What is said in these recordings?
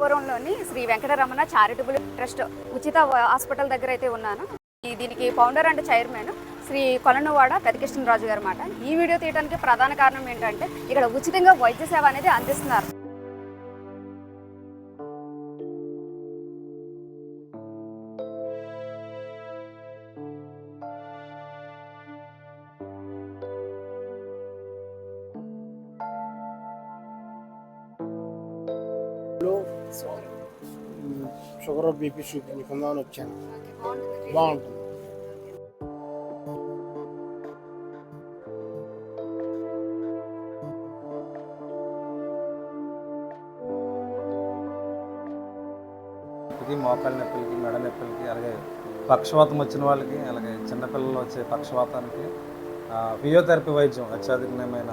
అల్లంపురంలోని Sri Venkataramana charitable trust ఉచిత hospital దగ్గర అయితే ఉన్నాను. ఈ దీనికి founder and chairman Sri Kolanuvada Pedakrishnaraju గారు అన్నమాట ఈ వీడియో తీయడానికి ప్రధాన కారణం ఏంటంటే ఇక్కడ ఉచితంగా వైద్య సేవ అనేది అందిస్తున్నారు. బీపీ చూపించుకుందామని వచ్చాను బాగుంటుంది నొప్పికి మోకాళ్ళ నొప్పులకి మెడ నొప్పులకి అలాగే పక్షవాతం వచ్చిన వాళ్ళకి అలాగే చిన్నపిల్లలు వచ్చే పక్షవాతానికి ఆ, ఫిజియోథెరపీ వైద్యం అత్యాధునికమైన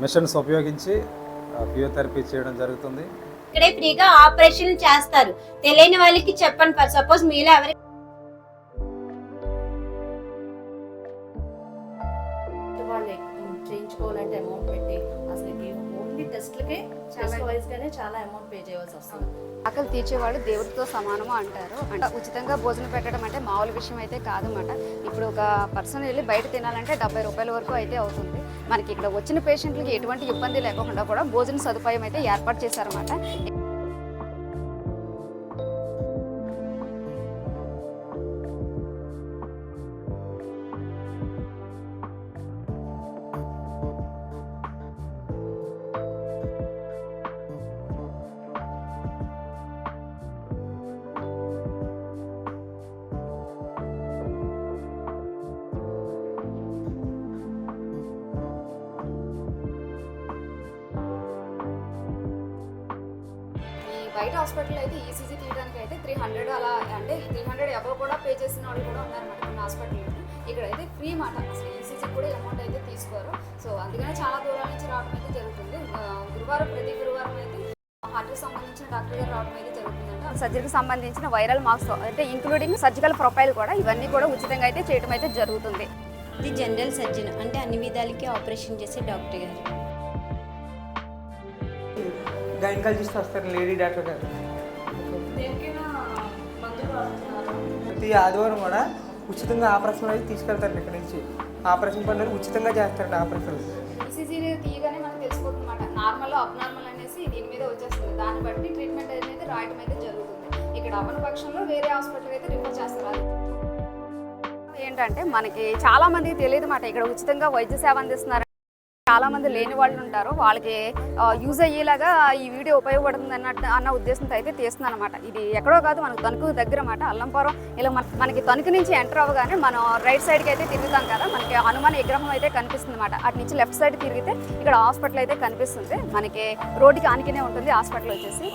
మిషన్స్ ఉపయోగించి ఆ, ఫిజియోథెరపీ చేయడం జరుగుతుంది. ఇక్కడే ఫ్రీగా ఆపరేషన్ చేస్తారు. తెలియని వాళ్ళకి చెప్పండి. ఫర్ సపోజ్ మీలో ఎవరి తీర్చేవాడు దేవుడితో సమానము అంటారు. అంటే ఉచితంగా భోజనం పెట్టడం అంటే మామూలు విషయం అయితే కాదన్నమాట. ఇప్పుడు ఒక పర్సన్ వెళ్ళి బయట తినాలంటే డెబ్బై రూపాయల వరకు అయితే అవుతుంది. మనకి ఇక్కడ వచ్చిన పేషెంట్లకి ఎటువంటి ఇబ్బంది లేకుండా కూడా భోజన సదుపాయం అయితే ఏర్పాటు చేశారన్నమాట. అబవ్ కూడా పే చేసిన వాళ్ళు కూడా ఉన్నారన్నమాట కొన్ని హాస్పిటల్ ఇక్కడ అయితే ఫ్రీ మాట. అసలు ఈసీజీ కూడా అమౌంట్ అయితే తీసుకోరు. సో అందుకనే చాలా దూరాల నుంచి రావడం అయితే జరుగుతుంది. గురువారం ప్రతి గురువారం అయితే హార్ట్కి సంబంధించిన డాక్టర్ గారు రావడం అయితే జరుగుతుందంట. సర్జరీకి సంబంధించిన వైరల్ మార్క్స్ అంటే ఇంక్లూడింగ్ సర్జికల్ ప్రొఫైల్ కూడా ఇవన్నీ కూడా ఉచితంగా అయితే చేయడం అయితే జరుగుతుంది. ఇది జనరల్ సర్జన్ అంటే అన్ని విధాలకి ఆపరేషన్ చేసే డాక్టర్ గారు. గైనకాలజిస్ట్ వస్తారు లేడీ డాక్టర్ గారు. ప్రతి ఆదివారం కూడా ఉచితంగా ఆపరేషన్ అనేది తీసుకెళ్తారు ఇక్కడ నుంచి. ఆపరేషన్ పనులు ఉచితంగా చేస్తారండి ఆపరేషన్ ఈసీజీ తీయగానే మనకు తెలిసిపోతుంది నార్మల్ అబ్నార్మల్ అనేసి దీని మీద వచ్చేస్తుంది. దాన్ని బట్టి ట్రీట్మెంట్ అనేది రాయడం అయితే జరుగుతుంది. ఇక్కడ అవని పక్షంలో వేరే హాస్పిటల్ అయితే రిఫర్ చేస్తారు. ఏంటంటే మనకి చాలా మందికి తెలియదు మాట. ఇక్కడ ఉచితంగా వైద్య సేవ అందిస్తున్నారు చాలా మంది లేని వాళ్ళు ఉంటారు. వాళ్ళకి యూజ్ అయ్యేలాగా ఈ వీడియో ఉపయోగపడుతుంది అన్నట్టు అన్న ఉద్దేశంతో అయితే తీస్తుంది అనమాట ఇది ఎక్కడో కాదు మనకు తణుకు దగ్గర అన్నమాట అల్లంపురం ఇలా మన మనకి తణుకు నుంచి ఎంటర్ అవ్వగానే మనం రైట్ సైడ్కి అయితే తిరుగుతాం కదా మనకి హనుమాన్ విగ్రహం అయితే కనిపిస్తుంది అనమాట అటు నుంచి లెఫ్ట్ సైడ్ తిరిగితే ఇక్కడ హాస్పిటల్ అయితే కనిపిస్తుంది. మనకి రోడ్డుకి ఆనికినే ఉంటుంది హాస్పిటల్ వచ్చేసి.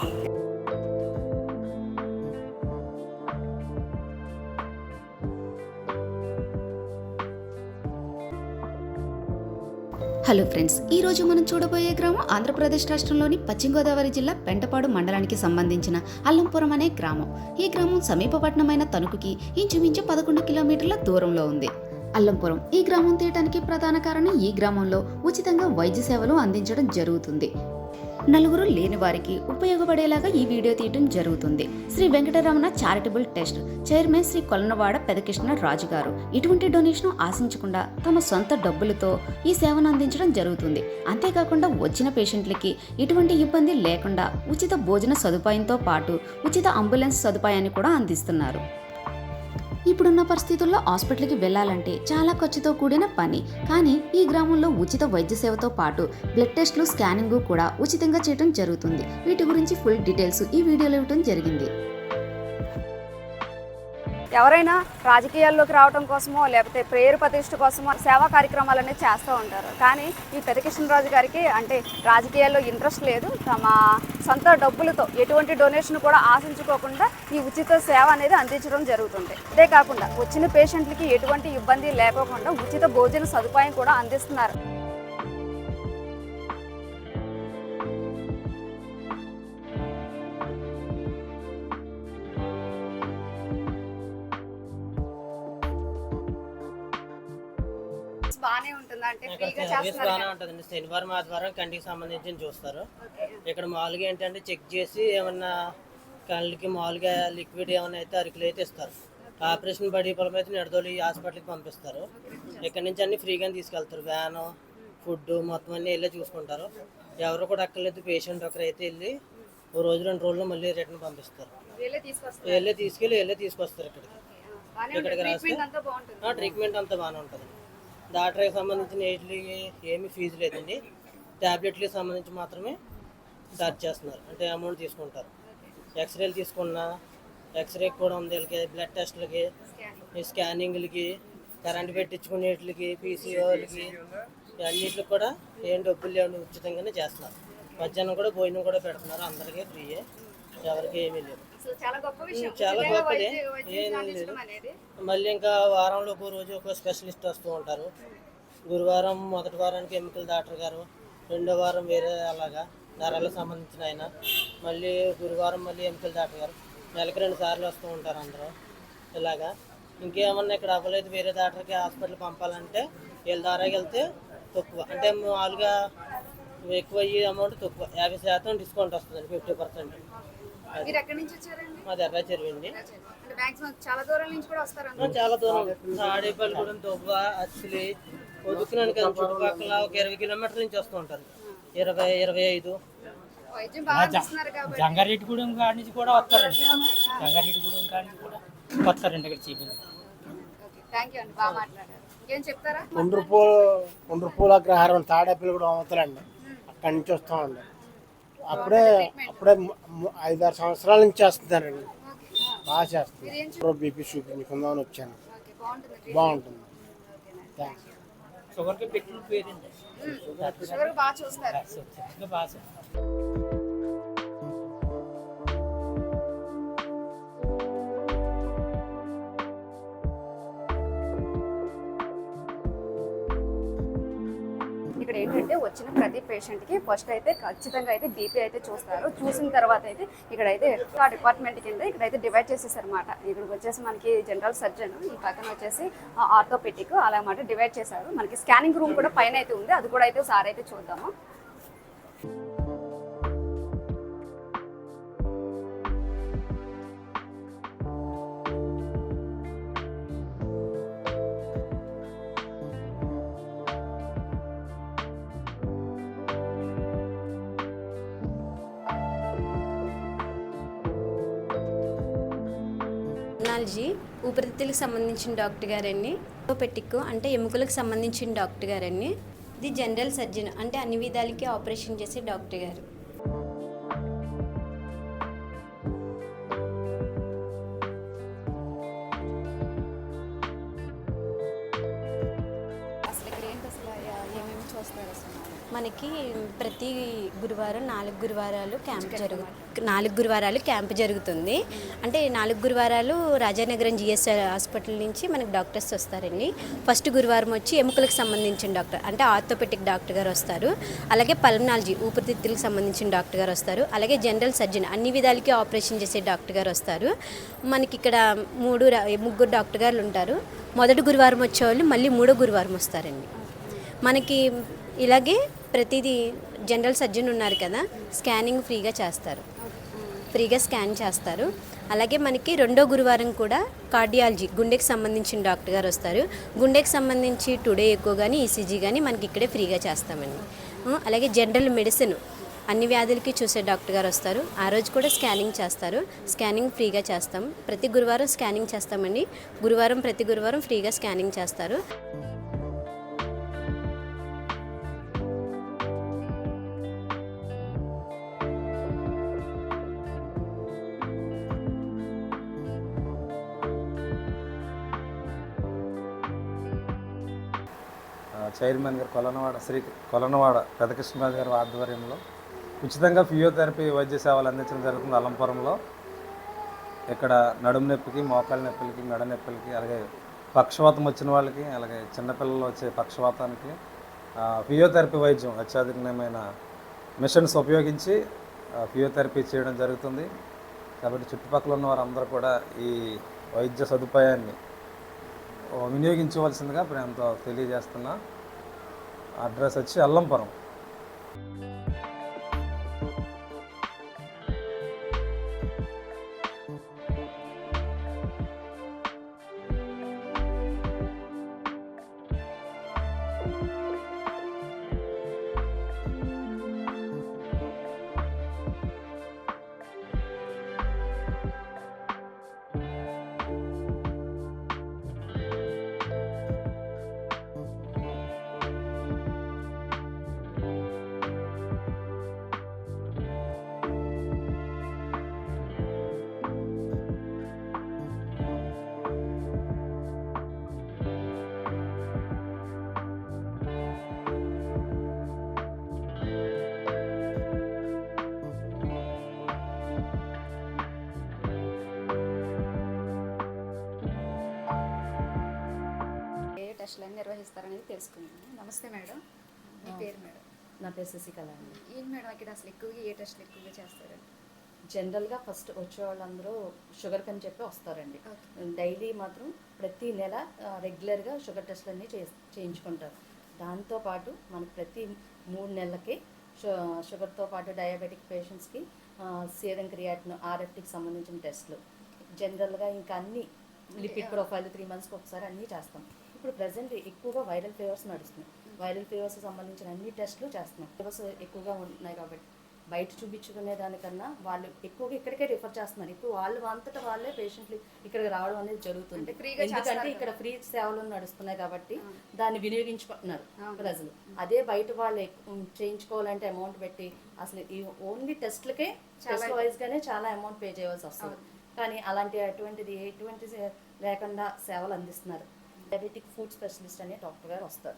హలో ఫ్రెండ్స్ ఈ రోజు మనం చూడబోయే గ్రామం ఆంధ్రప్రదేశ్ రాష్ట్రంలోని పశ్చిమ గోదావరి జిల్లా పెంటపాడు మండలానికి సంబంధించిన అల్లంపురం అనే గ్రామం. ఈ గ్రామం సమీప పట్టణమైన తణుకుకి ఇంచుమించు పదకొండు కిలోమీటర్ల దూరంలో ఉంది. అల్లంపురం ఈ గ్రామం తీయటానికి ప్రధాన కారణం ఈ గ్రామంలో ఉచితంగా వైద్య సేవలు అందించడం జరుగుతుంది. నలుగురు లేని వారికి ఉపయోగపడేలాగా ఈ వీడియో తీయటం జరుగుతుంది. Sri Venkataramana charitable trust chairman Sri Kolanavada Pedakrishna Raju గారు ఇటువంటి డొనేషన్ ఆశించకుండా తమ సొంత డబ్బులతో ఈ సేవను అందించడం జరుగుతుంది. అంతేకాకుండా వచ్చిన పేషెంట్లకి ఎటువంటి ఇబ్బంది లేకుండా ఉచిత భోజన సదుపాయంతో పాటు ఉచిత అంబులెన్స్ సదుపాయాన్ని కూడా అందిస్తున్నారు. ఇప్పుడున్న పరిస్థితుల్లో హాస్పిటల్కి వెళ్ళాలంటే చాలా ఖర్చుతో కూడిన పని. కానీ ఈ గ్రామంలో ఉచిత వైద్య సేవతో పాటు బ్లడ్ టెస్ట్లు స్కానింగ్ కూడా ఉచితంగా చేయడం జరుగుతుంది. వీటి గురించి ఫుల్ డీటెయిల్స్ ఈ వీడియోలో ఇవ్వడం జరిగింది. ఎవరైనా రాజకీయాల్లోకి రావడం కోసమో లేకపోతే ప్రేయర్ ప్రతిష్ట కోసమో సేవా కార్యక్రమాలు అనేది చేస్తూ ఉంటారు. కానీ ఈ పెదకృష్ణరాజు గారికి అంటే రాజకీయాల్లో ఇంట్రెస్ట్ లేదు. తమ సొంత డబ్బులతో ఎటువంటి డొనేషన్ కూడా ఆశించుకోకుండా ఈ ఉచిత సేవ అనేది అందించడం జరుగుతుంది. అంతేకాకుండా వచ్చిన పేషెంట్లకి ఎటువంటి ఇబ్బంది లేకోకుండా ఉచిత భోజన సదుపాయం కూడా అందిస్తున్నారు. బానే ఉంటుందా? అంటే ఫ్రీగా సర్వీస్ బాగానే. ఉంటుందండి శనివారం ఆదివారం కంటికి సంబంధించి చూస్తారు. ఇక్కడ మామూలుగా ఏంటంటే చెక్ చేసి ఏమన్నా కళ్ళకి మామూలుగా లిక్విడ్ ఏమైనా అయితే అరకులు అయితే ఇస్తారు. ఆపరేషన్ బడి పొలం అయితే నిడదోలి హాస్పిటల్కి పంపిస్తారు. ఇక్కడ నుంచి అన్ని ఫ్రీగానే తీసుకెళ్తారు. వ్యాను ఫుడ్ మొత్తం అన్ని వెళ్ళి చూసుకుంటారు. ఎవరు కూడా అక్కర్లేదు. పేషెంట్ ఒకరు అయితే వెళ్ళి ఓ రోజు రెండు రోజుల్లో మళ్ళీ రిటర్న్ పంపిస్తారు. వీళ్ళే తీసుకెళ్ళి వెళ్ళే తీసుకొస్తారు ఇక్కడికి. ఇక్కడికి రాస్తే? ట్రీట్మెంట్ అంతా బాగానే ఉంటుంది. డాక్టర్కి సంబంధించిన వీటికి ఏమీ ఫీజు లేదండి. ట్యాబ్లెట్లకి సంబంధించి మాత్రమే ఛార్జ్ చేస్తున్నారు. అంటే అమౌంట్ తీసుకుంటారు. ఎక్స్రేలు తీసుకున్నా ఎక్స్రే కూడా ఉంది వీళ్ళకి బ్లడ్ టెస్ట్లకి స్కానింగ్లకి కరెంట్ పెట్టించుకునేట్లకి పీసీఓలకి అన్నిటికి కూడా ఏం డబ్బులు లేవు. ఉచితంగానే చేస్తున్నారు. మధ్యాహ్నం కూడా భోజనం కూడా పెడుతున్నారు. అందరికీ ఫ్రీయే. ఎవరికి ఏమీ లేదు చాలా గొప్ప విషయం. చాలా ఉచితంగా గొప్పదే. వైద్య- వైద్యం ఏం అందించడం లేదు. అనేది మళ్ళీ ఇంకా వారంలో ఒక రోజు ఒక స్పెషలిస్ట్ వస్తూ ఉంటారు. గురువారం మొదటి వారానికి ఎముకల డాక్టర్ గారు రెండో వారం వేరే అలాగా నరాలకు సంబంధించిన ఆయన. మళ్ళీ గురువారం మళ్ళీ ఎముకల డాక్టర్ గారు. నెలకి రెండు సార్లు వస్తూ ఉంటారు అందరూ. ఇలాగా. ఇంకేమన్నా ఇక్కడ అవ్వలేదు. వేరే డాక్టర్కి హాస్పిటల్ పంపాలంటే వీళ్ళ ద్వారా వెళ్తే తక్కువ. అంటే మామూలుగా ఎక్కువ అయ్యే అమౌంట్ తక్కువ. యాభై శాతం డిస్కౌంట్ వస్తుందండి ఫిఫ్టీ పర్సెంట్. మీరు ఎక్కడి నుంచి వచ్చారండి? మాది ఎర్ర అంటే మాక్సిమం చాలా దూరం నుంచి కూడా వస్తారు ఆ, చాలా దూరం. తాడేపల్లిగూడెం అచ్చిలి వదుకున్నాను కదా చుట్టుపక్కల ఒక ఇరవై కిలోమీటర్ల నుంచి వస్తూ ఉంటారు. ఇరవై ఇరవై ఐదు. వైద్యం బాగా అందిస్తున్నారు కాబట్టి. జంగారెడ్డిగూడెం కాడి నుంచి కూడా వస్తారండి జంగారెడ్డిగూడెం కాడి నుంచి కూడా వస్తారండి ఇక్కడ చూపించి ఓకే థ్యాంక్ యూ అండి. బాగా మాట్లాడారు. ఇంకేం చెప్తారా? కొండ్రపూలు కొండ్రపూల అగ్రహారం తాడేపల్లి కూడా అవతలండి. అక్కడి నుంచి వస్తామండి. అప్పుడే అప్పుడే ఐదారు సంవత్సరాల నుంచి చేస్తున్నారండి. బాగా చేస్తున్నారు. బీపీ చూపించుకుందామని వచ్చాను. బాగుంటుంది. బాగుంటుంది థ్యాంక్స్ షుగర్కి పెట్టిన పేరండి షుగర్ బాగా చూస్తారు. ఏంటంటే వచ్చిన ప్రతి పేషెంట్కి ఫస్ట్ అయితే ఖచ్చితంగా అయితే బీపీ అయితే చూస్తారు. చూసిన తర్వాత అయితే ఇక్కడైతే ఆ డిపార్ట్మెంట్ కింద ఇక్కడైతే డివైడ్ చేసేసారు అనమాట ఇక్కడికి వచ్చేసి మనకి జనరల్ సర్జన్ ఈ పక్కన వచ్చేసి ఆర్థోపెటిక్ అలా మాట డివైడ్ చేశారు. మనకి స్కానింగ్ రూమ్ కూడా పైన అయితే ఉంది. అది కూడా అయితే సార్ అయితే చూద్దాము. ఊపిరితిత్తులకు సంబంధించిన డాక్టర్ గారండి. పెటిక్ అంటే ఎముకలకు సంబంధించిన డాక్టర్ గారండి. ఇది జనరల్ సర్జన్ అంటే అన్ని విధాలకి ఆపరేషన్ చేసే డాక్టర్ గారు. మనకి ప్రతి గురువారం నాలుగు గురువారాలు క్యాంప్ జరుగు నాలుగు గురువారాలు క్యాంప్ జరుగుతుంది. అంటే నాలుగు గురువారాలు రాజానగరం జిఎస్ హాస్పిటల్ నుంచి మనకి డాక్టర్స్ వస్తారండి. ఫస్ట్ గురువారం వచ్చి ఎముకలకు సంబంధించిన డాక్టర్ అంటే ఆర్థోపెటిక్ డాక్టర్ గారు వస్తారు. అలాగే పల్మనాలజీ ఊపిరితిత్తులకు సంబంధించిన డాక్టర్ గారు వస్తారు. అలాగే జనరల్ సర్జన్ అన్ని విధాలకి ఆపరేషన్ చేసే డాక్టర్ గారు వస్తారు. మనకి ఇక్కడ మూడు ముగ్గురు డాక్టర్ గారు ఉంటారు. మొదటి గురువారం వచ్చేవాళ్ళు మళ్ళీ మూడో గురువారం వస్తారండి. మనకి ఇలాగే ప్రతిదీ జనరల్ సర్జన్ ఉన్నారు కదా స్కానింగ్ ఫ్రీగా చేస్తారు. ఫ్రీగా స్కాన్ చేస్తారు. అలాగే మనకి రెండో గురువారం కూడా కార్డియాలజీ గుండెకి సంబంధించిన డాక్టర్ గారు వస్తారు. గుండెకి సంబంధించి టుడే ఎక్కువ కానీ ఈసీజీ కానీ మనకి ఇక్కడే ఫ్రీగా చేస్తామండి. అలాగే జనరల్ మెడిసిన్ అన్ని వ్యాధులకి చూసే డాక్టర్ గారు వస్తారు. ఆ రోజు కూడా స్కానింగ్ చేస్తారు. స్కానింగ్ ఫ్రీగా చేస్తాం. ప్రతి గురువారం స్కానింగ్ చేస్తామండి. గురువారం ప్రతి గురువారం ఫ్రీగా స్కానింగ్ చేస్తారు. చైర్మన్ గారు కొలనవాడ శ్రీ కొలనవాడ పెదకృష్ణరాజు గారి ఆధ్వర్యంలో ఉచితంగా ఫిజియోథెరపీ వైద్య సేవలు అందించడం జరుగుతుంది అలంపురంలో. ఇక్కడ నడుము నొప్పికి మోకాళ్ళ నొప్పులకి మెడ నొప్పులకి అలాగే పక్షవాతం వచ్చిన వాళ్ళకి అలాగే చిన్నపిల్లలు వచ్చే పక్షవాతానికి ఫియోథెరపీ ఫిజియోథెరపీ వైద్యం అత్యాధునికమైన మిషన్స్ ఉపయోగించి ఫియోథెరపీ ఫిజియోథెరపీ చేయడం జరుగుతుంది. కాబట్టి చుట్టుపక్కల ఉన్న వారందరూ కూడా ఈ వైద్య సదుపాయాన్ని వినియోగించవలసిందిగా ప్రేమతో ఎంతో తెలియజేస్తున్నా. అడ్రస్ వచ్చి అల్లంపురం. తెలుసుకుందాం నమస్తే మేడం. మీ పేరు మేడం? నా పేరు శశికళ అండి. ఏం మేడం ఇక్కడ అసలు ఎక్కువగా ఏ టెస్టులు ఎక్కువగా చేస్తారండి జనరల్గా ఫస్ట్ వచ్చే వాళ్ళందరూ షుగర్ కని చెప్పి వస్తారండి. డైలీ మాత్రం ప్రతి నెల రెగ్యులర్గా షుగర్ టెస్ట్లు అన్నీ చే చేయించుకుంటారు. దాంతోపాటు మనకు ప్రతి మూడు నెలలకి షుగర్తో పాటు డయాబెటిక్ పేషెంట్స్కి సీరం క్రియాటిన్ ఆర్ఎఫ్టీకి సంబంధించిన టెస్ట్లు. జనరల్గా ఇంకా అన్ని లిపిడ్ ప్రొఫైల్ త్రీ మంత్స్కి ఒకసారి అన్నీ చేస్తాం. ఇప్పుడు ప్రజెంట్ ఎక్కువగా వైరల్ ఫీవర్స్ నడుస్తున్నాయి. వైరల్ ఫీవర్స్ సంబంధించిన అన్ని టెస్ట్లు చేస్తున్నాం. ఫీవర్స్ ఎక్కువగా ఉన్నాయి కాబట్టి బయట చూపించుకునే దానికన్నా వాళ్ళు ఎక్కువగా ఇక్కడికే రిఫర్ చేస్తున్నారు. ఇప్పుడు వాళ్ళు అంతటా వాళ్ళే పేషెంట్లు ఇక్కడికి రావడం అనేది జరుగుతుంది. ఎందుకంటే ఇక్కడ ఫ్రీ సేవలు నడుస్తున్నాయి కాబట్టి దాన్ని వినియోగించుకుంటున్నారు ప్రజలు. అదే బయట వాళ్ళు చేయించుకోవాలంటే అమౌంట్ పెట్టి అసలు ఈ ఓన్లీ టెస్ట్లకే టెస్ట్ వైజ్ గానే చాలా అమౌంట్ పే చేయవలసి వస్తుంది. కానీ అలాంటి అటువంటిది ఎటువంటి లేకుండా సేవలు అందిస్తున్నారు. డయాబెటిక్ ఫుడ్ స్పెషలిస్ట్ అనే డాక్టర్ గారు వస్తారు.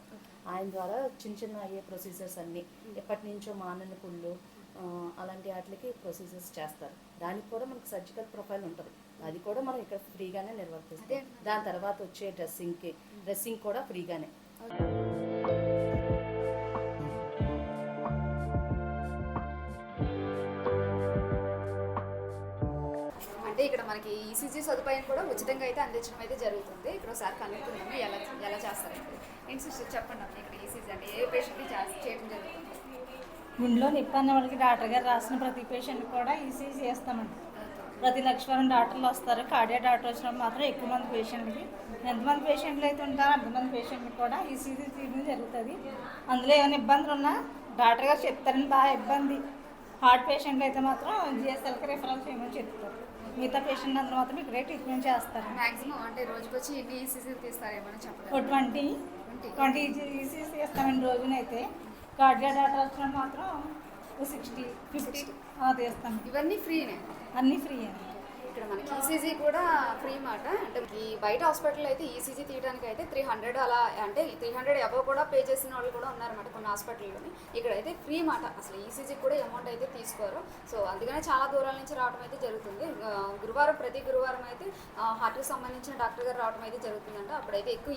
ఆయన ద్వారా చిన్న చిన్న అయ్యే ప్రొసీజర్స్ అన్నీ ఎప్పటి నుంచో మానని పుళ్ళు అలాంటి వాటికి ప్రొసీజర్స్ చేస్తారు. దానికి కూడా మనకి సర్జికల్ ప్రొఫైల్ ఉంటుంది. అది కూడా మనం ఇక్కడ ఫ్రీగానే నిర్వర్తిస్తాం. దాని తర్వాత వచ్చే డ్రెస్సింగ్కి డ్రెస్సింగ్ కూడా ఫ్రీగానే. అంటే ఇక్కడ మనకి ఈసీజీ సదుపాయం కూడా ఉచితంగా అయితే అందించడం అయితే జరుగుతుంది. ఇక్కడ ఒకసారి కనుక్కుందాము ఎలా ఎలా చేస్తారంటే ఏంటి సిస్టర్ చెప్పండి అమ్మ ఇక్కడ ఈసీజీ అంటే ఏ పేషెంట్కి చేయడం జరుగుతుంది? గుండెలో నొప్పి అన్న వాళ్ళకి డాక్టర్ గారు రాసిన ప్రతి పేషెంట్ కూడా ఈసీజీ చేస్తామండి. ప్రతి లక్షవారం డాక్టర్లు వస్తారు. కార్డియా డాక్టర్ వచ్చినప్పుడు మాత్రం ఎక్కువ మంది పేషెంట్కి ఎంతమంది పేషెంట్లు అయితే ఉంటారో అంతమంది పేషెంట్కి కూడా ఈసీజీ తీయడం జరుగుతుంది. అందులో ఏమైనా ఇబ్బందులు ఉన్నా డాక్టర్ గారు చెప్తారని బాగా ఇబ్బంది. హార్ట్ పేషెంట్లు అయితే మాత్రం జిఎస్ఎల్కి రిఫరల్ చేయమని చెప్తారు. మిగతా పేషెంట్ అందరూ మాత్రం ఇక్కడే ట్రీట్మెంట్ చేస్తారు. మాక్సిమం అంటే రోజుకి వచ్చి ఎన్ని ఈసీజీలు తీస్తారేమని ఓ చెప్పగలరు? ట్వంటీ. ట్వంటీ. ఈసీసీ చేస్తామండి రోజునైతే. కార్డియా డాక్టర్ వచ్చినప్పుడు మాత్రం సిక్స్టీ ఫిఫ్టీ తీస్తాం. ఇవన్నీ ఫ్రీనే? అన్నీ ఫ్రీ అండి ఇక్కడ మనకి ఈసీజీ కూడా ఫ్రీ మాట. అంటే ఈ బయట హాస్పిటల్ అయితే ఈసీజీ తీయడానికి అయితే త్రీ హండ్రెడ్ అలా అంటే త్రీ హండ్రెడ్ అబవ్ కూడా పే చేసిన వాళ్ళు కూడా ఉన్నారన్నమాట కొన్ని హాస్పిటల్లోని ఇక్కడ అయితే ఫ్రీ మాట. అసలు ఈసీజీ కూడా అమౌంట్ అయితే తీసుకోరు. సో అందుకనే చాలా దూరాల నుంచి రావడం అయితే జరుగుతుంది. గురువారం ప్రతి గురువారం అయితే హార్ట్కి సంబంధించిన డాక్టర్ గారు రావడం అయితే జరుగుతుందంట. అప్పుడైతే ఎక్కువ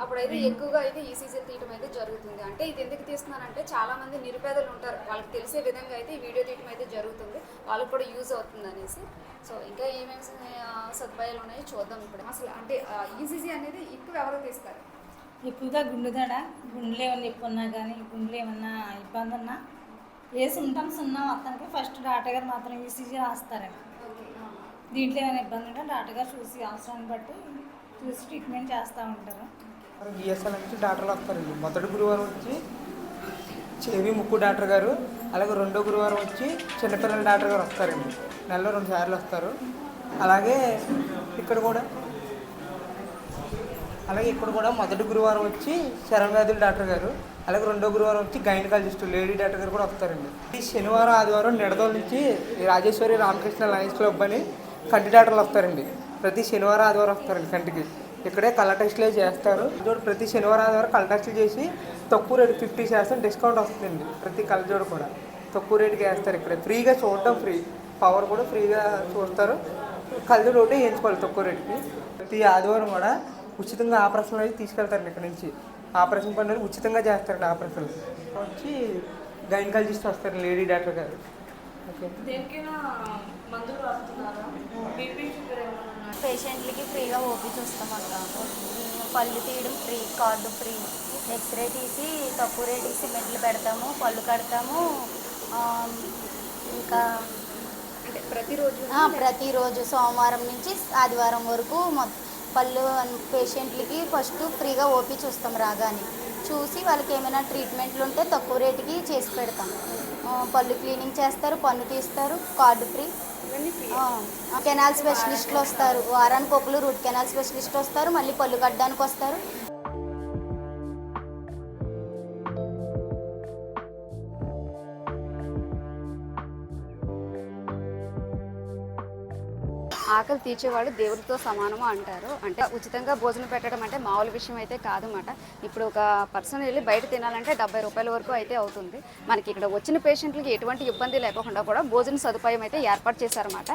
ఈ- అప్పుడైతే ఎక్కువగా అయితే ఈసీజీ తీయడం అయితే జరుగుతుంది. అంటే ఇది ఎందుకు తీస్తున్నానంటే చాలా మంది నిరుపేదలు ఉంటారు. వాళ్ళకి తెలిసే విధంగా అయితే ఈ వీడియో తీయడం అయితే జరుగుతుంది. వాళ్ళకి కూడా యూజ్ అవుతుంది అనేసి. సో ఇంకా ఏమేమి సదుపాయాలు ఉన్నాయో చూద్దాం ఇప్పుడు. అసలు అంటే ఈసీజీ అనేది ఎక్కువ ఎవరు తీస్తారు? ఎక్కువగా గుండె దడ గుండెలు ఏమన్నా నొప్పి ఉన్నా కానీ గుండెలు ఏమన్నా ఇబ్బంది ఉన్నా ఏ సిమ్టమ్స్ ఉన్నా మొత్తానికి ఫస్ట్ డాక్టర్ గారు మాత్రం ఈసీజీ రాస్తారండి. దీంట్లో ఏమైనా ఇబ్బంది ఉంటే డాక్టర్ గారు చూసి అవసరాన్ని బట్టి చూసి ట్రీట్మెంట్ చేస్తూ ఉంటారు. జిఎస్ఎల్ నుంచి డాక్టర్లు వస్తారండి మొదటి గురువారం వచ్చి చెవి ముక్కు డాక్టర్ గారు అలాగే రెండో గురువారం వచ్చి చిన్నపిల్లల డాక్టర్ గారు వస్తారండి. నెలలో రెండు సార్లు వస్తారు. అలాగే ఇక్కడ కూడా అలాగే ఇక్కడ కూడా మొదటి గురువారం వచ్చి శరం డాక్టర్ గారు అలాగే రెండో గురువారం వచ్చి గైనకాలజిస్ట్ లేడీ డాక్టర్ గారు కూడా వస్తారండి. ఈ శనివారం ఆదివారం నిడదోల నుంచి రాజేశ్వరి రామకృష్ణ లయన్స్ క్లబ్ అని కంటి డాక్టర్లు వస్తారండి. ప్రతి శనివారం ఆదివారం వస్తారండి కంటికి. ఇక్కడే కళ్ళ టెస్ట్లే చేస్తారు. జోడు ప్రతి శనివారం ఆదివారం కళ్ళ టెస్ట్లు చేసి తక్కువ రేటు ఫిఫ్టీ శాతం డిస్కౌంట్ వస్తుందండి. ప్రతి కళ్ళజోడు కూడా. తక్కువ రేటుకి వేస్తారు ఇక్కడ. ఫ్రీగా చూడటం ఫ్రీ. పవర్ కూడా ఫ్రీగా చూస్తారు. కళ్ళజోడు ఒకటి వేయించుకోవాలి తక్కువ రేటుకి. ప్రతి ఆదివారం కూడా ఉచితంగా ఆపరేషన్లు అయితే తీసుకెళ్తారండి ఇక్కడ నుంచి. ఆపరేషన్ పనులు ఉచితంగా చేస్తారండి ఆపరేషన్. వచ్చి గైనకాలజిస్ట్ వస్తారు లేడీ డాక్టర్ గారు. ఓకే పేషెంట్లకి ఫ్రీగా ఓపీ చూస్తామంట పళ్ళు తీయడం ఫ్రీ కార్డు ఫ్రీ ఎక్స్రే తీసి తక్కువ రేటుకి సిమెంట్లు పెడతాము పళ్ళు కడతాము ఇంకా అంటే ప్రతిరోజు? ప్రతిరోజు సోమవారం నుంచి ఆదివారం వరకు మొత్తం పళ్ళు పేషెంట్లకి ఫస్ట్ ఫ్రీగా ఓపీ చూస్తాం రాగానే. చూసి వాళ్ళకి ఏమైనా ట్రీట్మెంట్లు ఉంటే తక్కువ రేటుకి చేసి పెడతాం. పళ్ళు క్లీనింగ్ చేస్తారు పన్ను తీస్తారు కార్డు ఫ్రీ కెనాల్ స్పెషలిస్ట్లు వస్తారు. వారానికి ఒకరు రూట్ కెనాల్ స్పెషలిస్ట్ వస్తారు. మళ్ళీ పళ్ళు కట్టడానికి వస్తారు. ఆకలి తీర్చేవాడు దేవుడితో సమానము అంటారు. అంటే ఉచితంగా భోజనం పెట్టడం అంటే మామూలు విషయం అయితే కాదన్నమాట. ఇప్పుడు ఒక పర్సన్ వెళ్ళి బయట తినాలంటే డెబ్బై రూపాయల వరకు అయితే అవుతుంది. మనకి ఇక్కడ వచ్చిన పేషెంట్లకి ఎటువంటి ఇబ్బంది లేకుండా కూడా భోజన సదుపాయం అయితే ఏర్పాటు చేశారన్నమాట.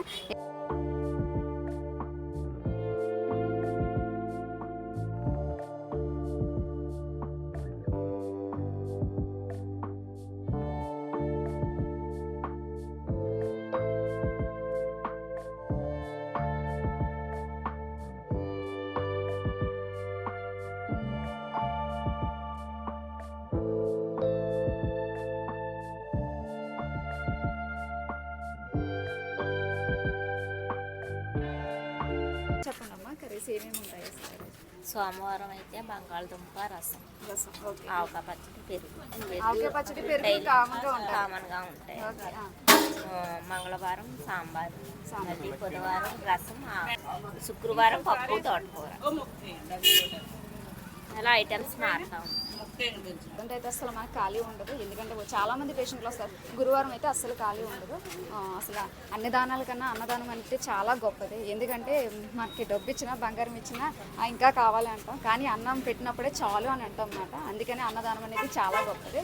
బంగాళదుంప రసం. ఆవకాయ పచ్చడి పెరుగు. పచ్చడి పెరుగు డైలీ కామన్గా ఉంటాయి. మంగళవారం సాంబారు. సాంబార్. మళ్ళీ బుధవారం రసం ఆ, శుక్రవారం పప్పు తోటకూర. అలా ఐటమ్స్ మారుతా ఉంటాయి. అంటే అయితే అసలు మనకు ఖాళీ ఉండదు. ఎందుకంటే చాలా మంది పేషెంట్లు వస్తారు. గురువారం అయితే అస్సలు ఖాళీ ఉండదు. అసలు అన్ని దానాల కన్నా అన్నదానం అంటే చాలా గొప్పది. ఎందుకంటే మనకి డబ్బు ఇచ్చినా బంగారం ఇచ్చినా ఇంకా కావాలి అంటాం. కానీ అన్నం పెట్టినప్పుడే చాలు అని అంటాం అన్నమాట. అందుకని అన్నదానం అనేది చాలా గొప్పది.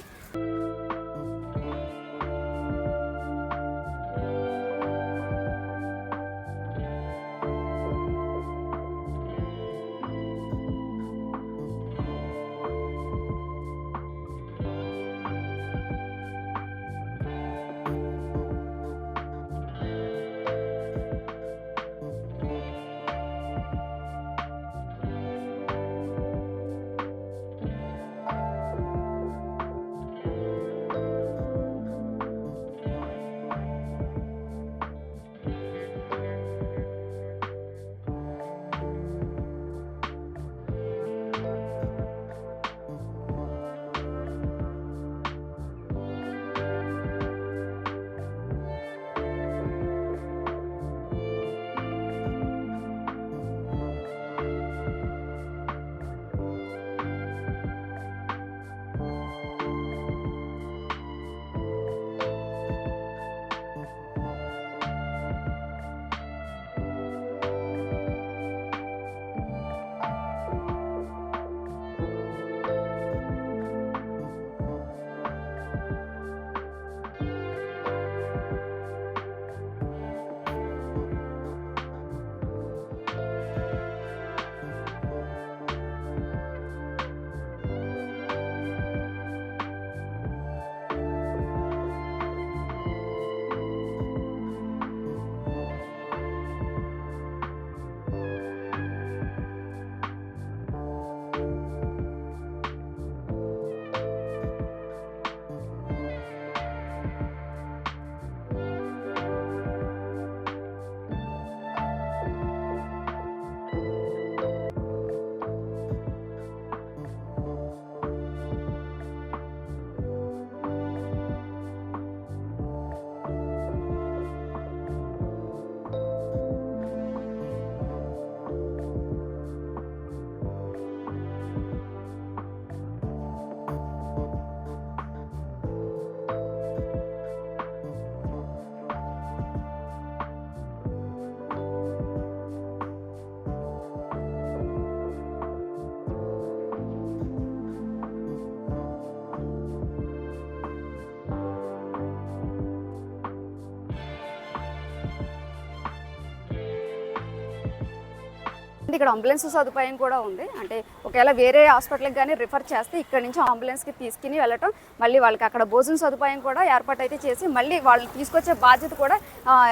ఇక్కడ అంబులెన్స్ సదుపాయం కూడా ఉంది. అంటే ఒకవేళ వేరే హాస్పిటల్కి కానీ రిఫర్ చేస్తే ఇక్కడ నుంచి అంబులెన్స్కి తీసుకుని వెళ్ళటం మళ్ళీ వాళ్ళకి అక్కడ భోజన సదుపాయం కూడా ఏర్పాటు అయితే చేసి మళ్ళీ వాళ్ళని తీసుకొచ్చే బాధ్యత కూడా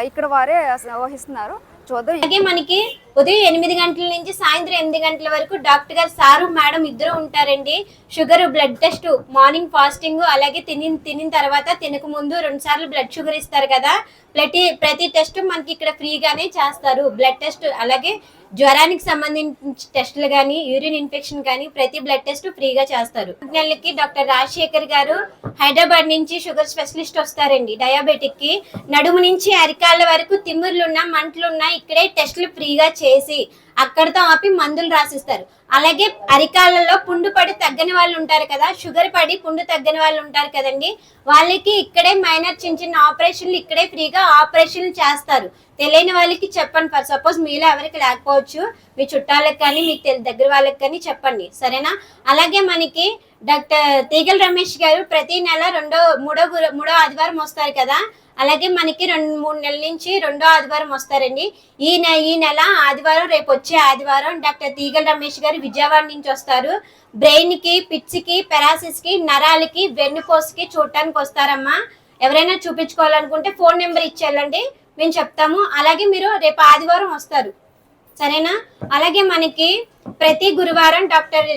ఇక్కడ వారే వహిస్తున్నారు. చూద్దాం. అలాగే మనకి ఉదయం ఎనిమిది గంటల నుంచి సాయంత్రం ఎనిమిది గంటల వరకు డాక్టర్ గారు సారు మేడం ఇద్దరు ఉంటారండి. Sugar blood test morning fasting అలాగే తిని తినిన తర్వాత తినక ముందు రెండు సార్లు బ్లడ్ షుగర్ ఇస్తారు కదా. ప్రతి ప్రతి టెస్ట్ మనకి ఇక్కడ ఫ్రీగానే చేస్తారు. బ్లడ్ టెస్ట్ అలాగే జ్వరానికి సంబంధించి టెస్టులు కానీ యూరిన్ ఇన్ఫెక్షన్ కానీ ప్రతి బ్లడ్ టెస్ట్ ఫ్రీగా చేస్తారు. నెలకి డాక్టర్ రాజశేఖర్ గారు హైదరాబాద్ నుంచి షుగర్ స్పెషలిస్ట్ వస్తారండి డయాబెటిక్కి నడుము నుంచి అరికాళ్ళ వరకు తిమ్మిర్లున్నా మంటలున్నా ఇక్కడే టెస్టులు ఫ్రీగా చేసి అక్కడితో ఆపి మందులు రాసిస్తారు. అలాగే అరికాలలో పుండు పడి తగ్గని వాళ్ళు ఉంటారు కదా షుగర్ పడి పుండు తగ్గని వాళ్ళు ఉంటారు కదండి వాళ్ళకి ఇక్కడే మైనర్ చిన్న చిన్న ఆపరేషన్లు ఇక్కడే ఫ్రీగా ఆపరేషన్లు చేస్తారు. తెలియని వాళ్ళకి చెప్పండి ఫర్ సపోజ్ మీలో ఎవరికి లేకపోవచ్చు మీ చుట్టాలకు కానీ మీకు తెలి దగ్గర వాళ్ళకి కానీ చెప్పండి సరేనా? అలాగే మనకి డాక్టర్ తీగల రమేష్ గారు ప్రతి నెల రెండో మూడో మూడో ఆదివారం వస్తారు కదా అలాగే మనకి రెండు మూడు నెలల నుంచి రెండో ఆదివారం వస్తారండి. ఈ నె ఈ నెల ఆదివారం రేపు వచ్చే ఆదివారం డాక్టర్ తీగల రమేష్ గారు విజయవాడ నుంచి వస్తారు. బ్రెయిన్కి పిచ్చికి పెరాసిస్కి నరాలకి వెన్నుపోసుకి చూడటానికి వస్తారమ్మా. ఎవరైనా చూపించుకోవాలనుకుంటే ఫోన్ నెంబర్ ఇచ్చేయాలండి. మేము చెప్తాము. అలాగే మీరు రేపు ఆదివారం వస్తారు. సరేనా? అలాగే మనకి ప్రతి గురువారం డాక్టర్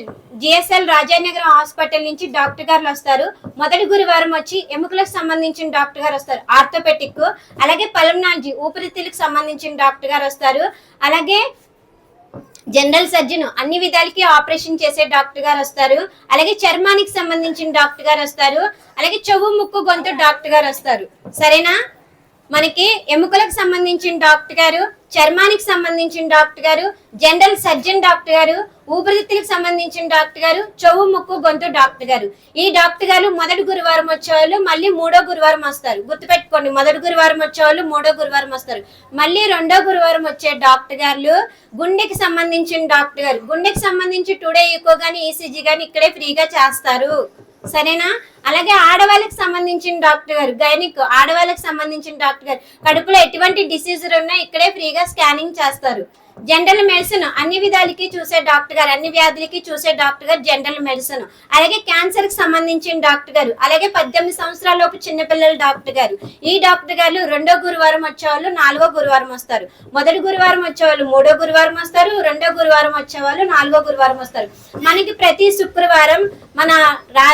జిఎస్ఎల్ రాజానగరం హాస్పిటల్ నుంచి డాక్టర్ గారు వస్తారు. మొదటి గురువారం వచ్చి ఎముకలకు సంబంధించిన డాక్టర్ గారు వస్తారు. ఆర్థోపెటిక్. అలాగే పల్మనాలజీ ఊపిరితిత్తులకు సంబంధించిన డాక్టర్ గారు వస్తారు. అలాగే జనరల్ సర్జన్ అన్ని విధాలకి ఆపరేషన్ చేసే డాక్టర్ గారు వస్తారు. అలాగే చర్మానికి సంబంధించిన డాక్టర్ గారు వస్తారు. అలాగే చెవు ముక్కు గొంతు డాక్టర్ గారు వస్తారు. సరేనా? మనకి ఎముకలకు సంబంధించిన డాక్టర్ గారు చర్మానికి సంబంధించిన డాక్టర్ గారు జనరల్ సర్జన్ డాక్టర్ గారు ఊపిరితిత్తులకు సంబంధించిన డాక్టర్ గారు చెవు ముక్కు గొంతు డాక్టర్ గారు. ఈ డాక్టర్ గారు మొదటి గురువారం వచ్చేవాళ్ళు మళ్ళీ మూడో గురువారం వస్తారు. గుర్తుపెట్టుకోండి మొదటి గురువారం వచ్చేవాళ్ళు మూడో గురువారం వస్తారు. మళ్ళీ రెండో గురువారం వచ్చే డాక్టర్ గారు గుండెకి సంబంధించిన డాక్టర్ గారు. గుండెకి సంబంధించి టుడే ఈకో గానీ ఈసీజీ గానీ ఇక్కడే ఫ్రీగా చేస్తారు. సరేనా? అలాగే ఆడవాళ్ళకి సంబంధించిన డాక్టర్ గారు గైనిక్ ఆడవాళ్ళకి సంబంధించిన డాక్టర్ గారు కడుపులో ఎటువంటి డిసీజులు ఉన్నా ఇక్కడే ఫ్రీగా స్కానింగ్ చేస్తారు. జనరల్ మెడిసిన్ అన్ని విధాలకి చూసే డాక్టర్ గారు అన్ని వ్యాధులకి చూసే డాక్టర్ గారు జనరల్ మెడిసిన్ అలాగే క్యాన్సర్కి సంబంధించిన డాక్టర్ గారు అలాగే పద్దెనిమిది సంవత్సరాల లోపు చిన్నపిల్లల డాక్టర్ గారు. ఈ డాక్టర్ గారు రెండో గురువారం వచ్చేవాళ్ళు నాలుగో గురువారం వస్తారు. మొదటి గురువారం వచ్చేవాళ్ళు మూడో గురువారం వస్తారు. రెండో గురువారం వచ్చేవాళ్ళు నాలుగో గురువారం వస్తారు. మనకి ప్రతి శుక్రవారం మన రా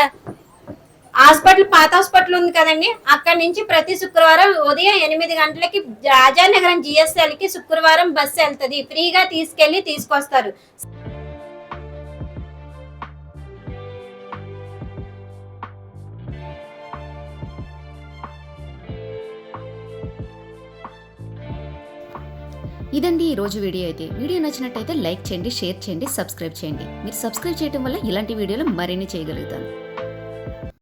హాస్పిటల్ పాత హాస్పిటల్ ఉంది కదండి. అక్కడ నుంచి ప్రతి శుక్రవారం ఉదయం ఎనిమిది గంటలకి రాజానగరం జిఎస్ఎల్కి శుక్రవారం బస్సు వెళ్తుంది. ఫ్రీగా తీసుకెళ్ళి తీసుకొస్తారు. ఇదండి ఈ రోజు వీడియో అయితే. వీడియో నచ్చినట్టయితే లైక్ చేయండి షేర్ చేయండి సబ్స్క్రైబ్ చేయండి. మీరు సబ్స్క్రైబ్ చేయడం వల్ల ఇలాంటి వీడియోలు మరిన్ని చేయగలుగుతాను.